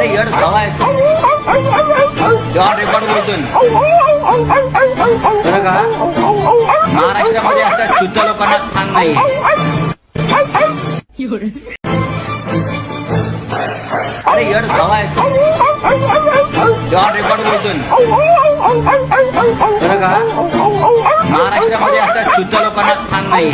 अरे येड झाला आहे रेकॉर्ड बोलतोय. बरं का? महाराष्ट्रामध्ये असं शुद्ध लोकांना स्थान नाही अरे येड झाला आहे रेकॉर्ड बोलतोय. बरं का? महाराष्ट्रामध्ये असं शुद्ध लोकांना स्थान नाही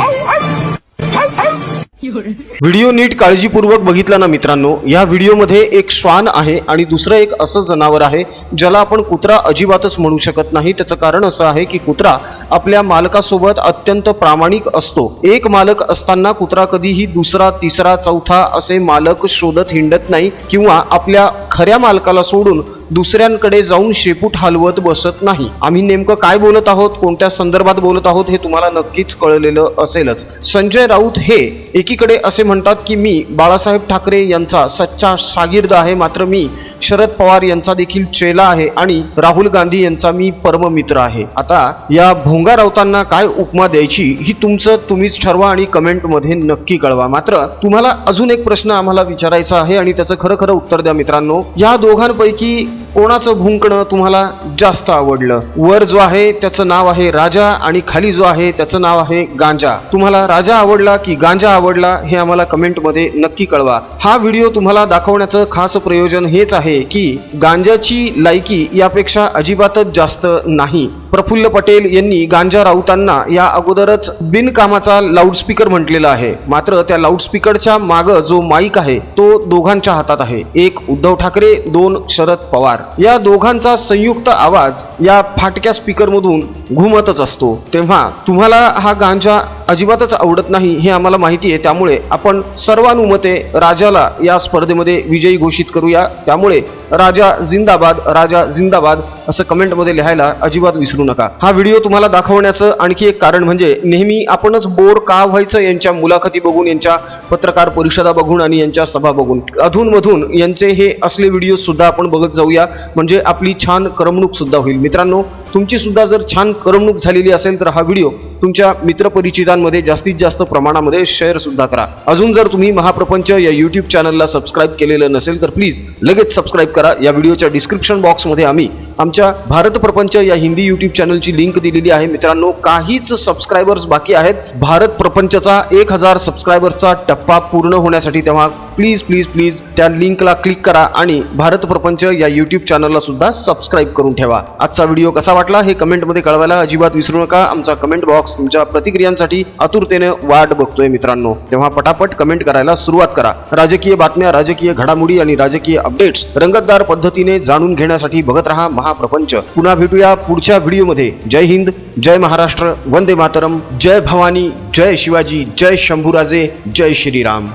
व्हिडिओ नीट काळजीपूर्वक बघितला ना मित्रांनो? या व्हिडिओमध्ये एक श्वान आहे आणि दुसरं एक असं जनावर आहे ज्याला आपण कुत्रा अजिबातच म्हणू शकत नाही. त्याचं कारण असं आहे की कुत्रा आपल्या मालकासोबत अत्यंत प्रामाणिक असतो. एक मालक असताना कुत्रा कधीही दुसरा तिसरा चौथा असे मालक शोधत हिंडत नाही किंवा आपल्या खऱ्या मालकाला सोडून दुसऱ्यांकडे जाऊन शेपूट हलवत बसत नाही. आम्ही नेमकं काय बोलत आहोत कोणत्या संदर्भात बोलत आहोत हे तुम्हाला नक्कीच कळलेलं असेलच. संजय राऊत हे एकीकडे असे म्हणतात की मी बाळासाहेब ठाकरे यांचा सच्चा शागिर्द आहे मात्र मी शरद पवार यांचा देखील चेला आहे आणि राहुल गांधी यांचा मी परममित्र आहे. आता या भोंगा राऊतांना काय उपमा द्यायची ही तुमचं तुम्हीच ठरवा आणि कमेंटमध्ये नक्की कळवा. मात्र तुम्हाला अजून एक प्रश्न आम्हाला विचारायचा आहे आणि त्याचं खरं खरं उत्तर द्या मित्रांनो. या दोघांपैकी कोणाचं भुंकणं तुम्हाला जास्त आवडलं? वर जो आहे त्याचं नाव आहे राजा आणि खाली जो आहे त्याचं नाव आहे गांजा. तुम्हाला राजा आवडला की गांजा आवडला हे आम्हाला कमेंटमध्ये नक्की कळवा. हा व्हिडिओ तुम्हाला दाखवण्याचं खास प्रयोजन हेच आहे की गांजाची लायकी यापेक्षा अजिबातच जास्त नाही. प्रफुल्ल पटेल यांनी गांजा राऊतांना या अगोदरच बिनकामाचा लाऊडस्पीकर म्हटलेला आहे. मात्र त्या लाऊडस्पीकरच्या माग जो माईक आहे तो दोघांच्या हातात आहे. एक उद्धव ठाकरे दोन शरद पवार. या दोघांचा संयुक्त आवाज या फाटक्या स्पीकरमधून घुमतच असतो. तेव्हा तुम्हाला हा गांजा अजिबातच आवडत नाही हे आम्हाला माहिती आहे. त्यामुळे आपण सर्वानुमते राजाला या स्पर्धेमध्ये विजयी घोषित करूया. त्यामुळे राजा जिंदाबाद राजा जिंदाबाद असं कमेंटमध्ये लिहायला अजिबात विसरू नका. हा व्हिडिओ तुम्हाला दाखवण्याचं आणखी एक कारण म्हणजे नेहमी आपणच बोर का व्हायचं यांच्या मुलाखती बघून यांच्या पत्रकार परिषदा बघून आणि यांच्या सभा बघून. अधूनमधून यांचे हे असले व्हिडिओ सुद्धा आपण बघत जाऊया. म्हणजे आपली छान करमणूक सुद्धा होईल. मित्रांनो तुमची सुद्धा जर छान करमणूक झालेली असेल तर हा व्हिडिओ तुमच्या मित्रपरिचितांमध्ये जास्तीत जास्त प्रमाणामध्ये शेअर सुद्धा करा. अजून जर तुम्ही महाप्रपंच या युट्यूब चॅनलला सबस्क्राईब केलेलं नसेल तर प्लीज लगेच सबस्क्राईब करा. या व्हिडिओच्या डिस्क्रिप्शन बॉक्समध्ये आम्ही आमच्या भारत प्रपंच या हिंदी युट्यूब चॅनलची लिंक दिलेली आहे. मित्रांनो काहीच सबस्क्रायबर्स बाकी आहेत. भारत प्रपंचचा एक हजार सबस्क्रायबर्सचा टप्पा पूर्ण होण्यासाठी तेव्हा प्लीज प्लीज प्लीज त्या लिंकला क्लिक करा आणि भारत प्रपंच या युट्यूब चॅनलला सुद्धा सबस्क्राईब करून ठेवा. आजचा व्हिडिओ कसा वाटला हे कमेंटमध्ये कळवायला अजिबात विसरू नका. आमचा कमेंट बॉक्स तुमच्या प्रतिक्रियांसाठी आतुरतेने वाट बघतोय मित्रांनो. तेव्हा पटापट कमेंट करायला सुरुवात करा. राजकीय बातम्या राजकीय घडामोडी आणि राजकीय अपडेट्स रंगतदार पद्धतीने जाणून घेण्यासाठी बघत रहा. महाप्रपंच. पुन्हा भेटूया पुढच्या व्हिडिओमध्ये. जय हिंद जय महाराष्ट्र वंदे मातरम जय भवानी जय शिवाजी जय शंभूराजे जय श्रीराम.